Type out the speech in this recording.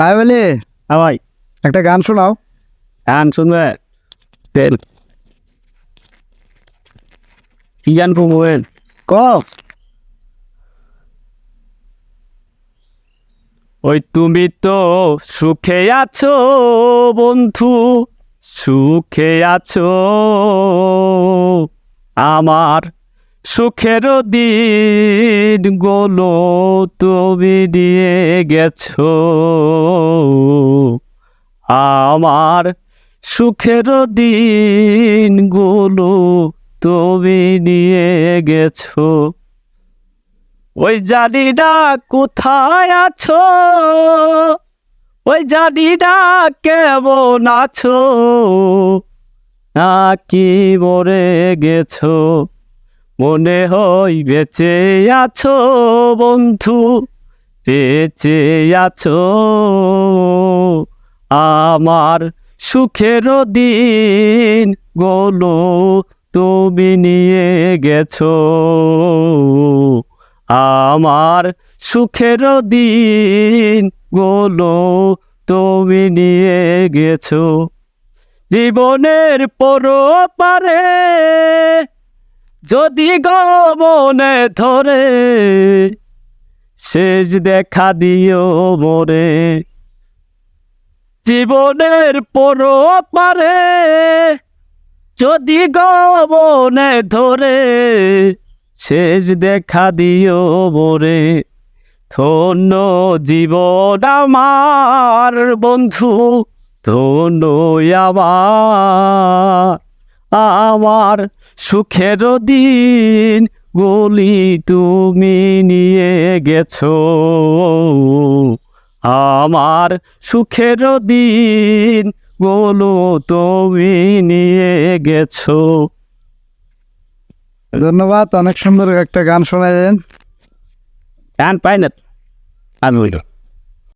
তাই বলে। হ্যাঁ ভাই। একটা গান শোনাও। গান শুনবে? তেল। কি গান কস। ওই তুমি তো সুখে আছো বন্ধু সুখে আছো। আমার সুখের দিন গোলো, তুমি নিয়ে গেছো। আমার সুখের দিনগুলো, তুমি নিয়ে গেছো। ওই জানি না কোথায় আছো? ওই জানি না কেমন আছো? না নাকি মরে গেছো? মনে হয় বেঁচে আছো, বন্ধু, বেঁচে আছো। আমার সুখের দিন গোলো, তুমি নিয়ে গেছো। আমার সুখের দিন গোলো, তুমি নিয়ে গেছো। জীবনের পর পারে যদি গমনে ধরে শেষ দেখা দিও মোরে, জীবনের পরো পারে যদি গমনে ধরে শেষ দেখা দিও মোরে, ধন্য জীবন আমার বন্ধু ধন্য আমার। আমার সুখের দিন গলি তুমি নিয়ে গেছো। আমার সুখের দিন গোলো তুমি নিয়ে গেছো। ধন্যবাদ অনেক সুন্দর একটা গান শোনালেন। গান পাই না। আমি